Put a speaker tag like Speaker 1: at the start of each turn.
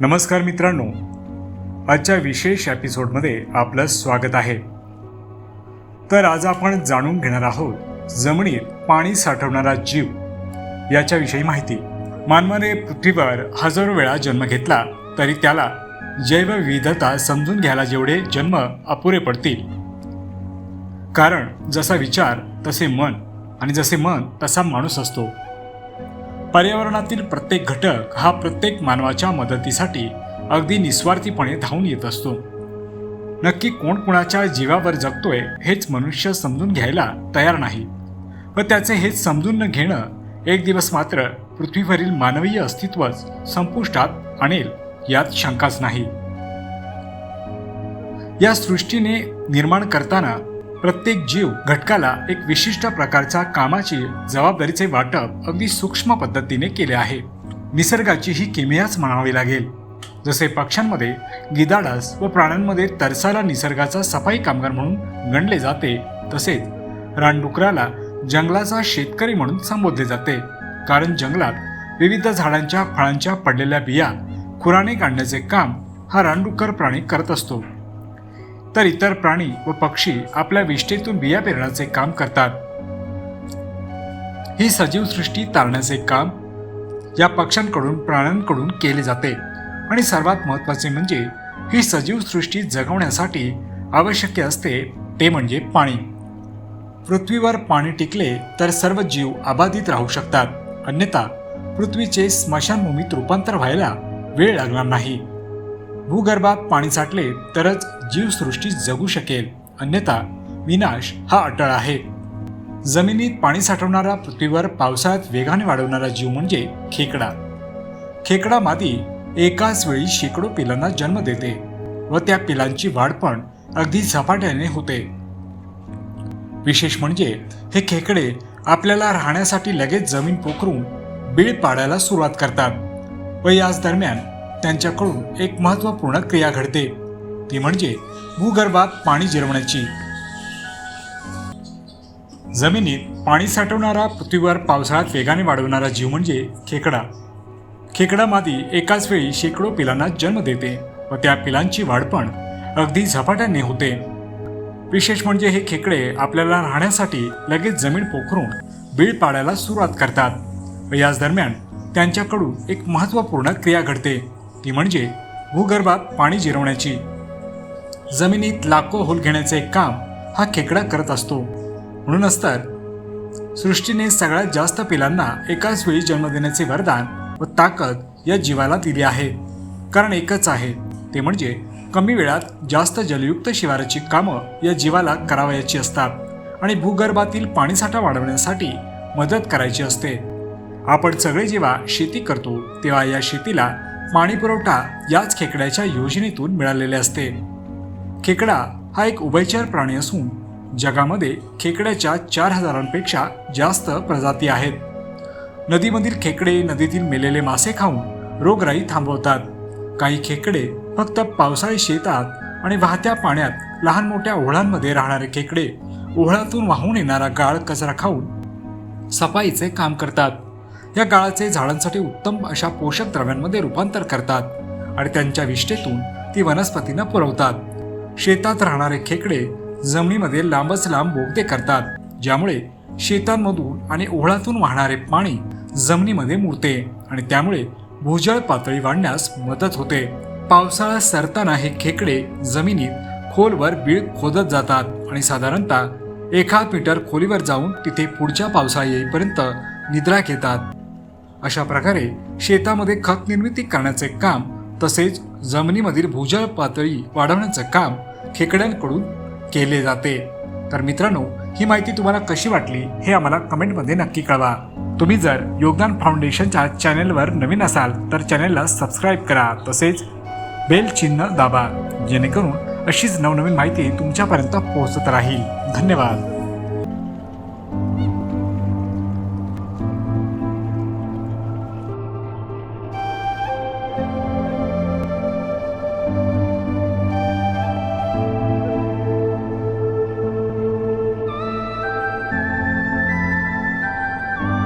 Speaker 1: नमस्कार मित्रांनो. आजच्या विशेष एपिसोडमध्ये आपलं स्वागत आहे. तर आज आपण जाणून घेणार आहोत जमिनीत पाणी साठवणारा जीव याच्याविषयी माहिती. मानवाने पृथ्वीवर हजारो वेळा जन्म घेतला तरी त्याला जैवविविधता समजून घ्यायला जेवढे जन्म अपुरे पडतील. कारण जसा विचार तसे मन आणि जसे मन तसा माणूस असतो. पर्यावरणातील प्रत्येक घटक हा प्रत्येक मानवाच्या मदतीसाठी अगदी निस्वार्थीपणे धावून येत असतो. नक्की कोण कुणाच्या जीवावर जगतोय हेच मनुष्य समजून घ्यायला तयार नाही. व त्याचे हेच समजून न घेणं एक दिवस मात्र पृथ्वीवरील मानवीय अस्तित्वच संपुष्टात आणेल यात शंकाच नाही. या सृष्टीने निर्माण करताना प्रत्येक जीव घटकाला एक विशिष्ट प्रकारच्या कामाची जबाबदारीचे वाटप अगदी सूक्ष्म पद्धतीने केले आहे. निसर्गाची ही किमयाच म्हणावी लागेल. जसे पक्ष्यांमध्ये गिदाडास व प्राण्यांमध्ये तरसाला निसर्गाचा सफाई कामगार म्हणून गणले जाते तसेच रानडुकराला जंगलाचा शेतकरी म्हणून संबोधले जाते. कारण जंगलात विविध झाडांच्या फळांच्या पडलेल्या बिया खुराने काढण्याचे काम हा रानडुकर प्राणी करत असतो. तर इतर प्राणी व पक्षी आपल्या विष्ठेतून बिया पेरण्याचे काम करतात. ही सजीव सृष्टी तारण्याचे काम या पक्ष्यांकडून प्राण्यांकडून केले जाते. आणि सर्वात महत्त्वाचे म्हणजे ही सजीव सृष्टी जगवण्यासाठी आवश्यक असते ते म्हणजे पाणी. पृथ्वीवर पाणी टिकले तर सर्व जीव अबाधित राहू शकतात. अन्यथा पृथ्वीचे स्मशानभूमीत रूपांतर व्हायला वेळ लागणार नाही. भूगर्भात पाणी साठले तरच जीवसृष्टी जगू शकेल. अन्यथा विनाश हा अटळ आहे. जमिनीत पाणी साठवणारा पृथ्वीवर पावसाळ्यात वेगाने वाढवणारा जीव म्हणजे खेकडा. खेकडा मादी एकाच वेळी शेकडो पिलांना जन्म देते व त्या पिलांची वाढ पण अगदी झपाट्याने होते. विशेष म्हणजे हे खेकडे आपल्याला राहण्यासाठी लगेच जमीन पोखरून बीळ पाडायला सुरुवात करतात व याच दरम्यान त्यांच्याकडून एक महत्त्वपूर्ण क्रिया घडते. ती म्हणजे भूगर्भात पाणी जिरवण्याची. जमिनीत पाणी साठवणारा पृथ्वीवर पावसाळ्यात वेगाने वाढवणारा जीव म्हणजे खेकडा. खेकडा मादी एकाच वेळी शेकडो पिलांना जन्म देते व त्या पिलांची वाढ पण अगदी झपाट्याने होते. विशेष म्हणजे हे खेकडे आपल्याला राहण्यासाठी लगेच जमीन पोखरून बीळ पाडायला सुरुवात करतात व याच दरम्यान त्यांच्याकडून एक महत्त्वपूर्ण क्रिया घडते. ती म्हणजे भूगर्भात पाणी जिरवण्याची. जमिनीत लाखो होल घेण्याचे एक काम हा खेकडा करत असतो. म्हणूनच तर सृष्टीने सगळ्यात जास्त पिलांना एकाच वेळी जन्म देण्याचे वरदान व ताकद या जीवाला दिली आहे. कारण एकच आहे ते म्हणजे कमी वेळात जास्त जलयुक्त शिवाराची कामं या जीवाला करावयाची असतात आणि भूगर्भातील पाणीसाठा वाढवण्यासाठी मदत करायची असते. आपण सगळे जेव्हा शेती करतो तेव्हा या शेतीला पाणी पुरवठा याच खेकड्याच्या योजनेतून मिळालेले असते. खेकडा हा एक उभयचर प्राणी असून जगामध्ये खेकड्याच्या चार हजारांपेक्षा जास्त प्रजाती आहेत. नदीमधील खेकडे नदीतील मेलेले मासे खाऊन रोगराई थांबवतात. काही खेकडे फक्त पावसाळी शेतात आणि वाहत्या पाण्यात लहान मोठ्या ओहळांमध्ये राहणारे खेकडे ओहळातून वाहून येणारा गाळ कचरा खाऊन सफाईचे काम करतात. या गाळाचे झाडांसाठी उत्तम अशा पोषक द्रव्यांमध्ये रूपांतर करतात आणि त्यांच्या विष्ठेतून ती वनस्पतींना पुरवतात. शेतात राहणारे खेकडे जमिनीमध्ये लांबच लांब बोगदे करतात ज्यामुळे शेतांमधून आणि ओहळातून वाहणारे पाणी जमिनीमध्ये मुरते आणि त्यामुळे भूजल पातळी वाढण्यास मदत होते. पावसाळा सरताना हे खेकडे जमिनीत खोलवर बीळ खोदत जातात आणि साधारणतः एखाद मीटर खोलीवर जाऊन तिथे पुढच्या पावसाळा येईपर्यंत निद्रा घेतात. अशा प्रकारे शेतामध्ये खत निर्मिती करण्याचे काम तसेच जमिनीमधील भूजल पातळी वाढवण्याचं काम खेकड्यांकडून केले जाते. तर मित्रांनो ही माहिती तुम्हाला कशी वाटली हे आम्हाला कमेंटमध्ये नक्की कळवा. तुम्ही जर योगदान फाउंडेशनच्या चॅनेलवर नवीन असाल तर चॅनेलला सबस्क्राईब करा तसेच बेल चिन्ह दाबा जेणेकरून अशीच नवनवीन माहिती तुमच्यापर्यंत पोहोचत राहील. धन्यवाद.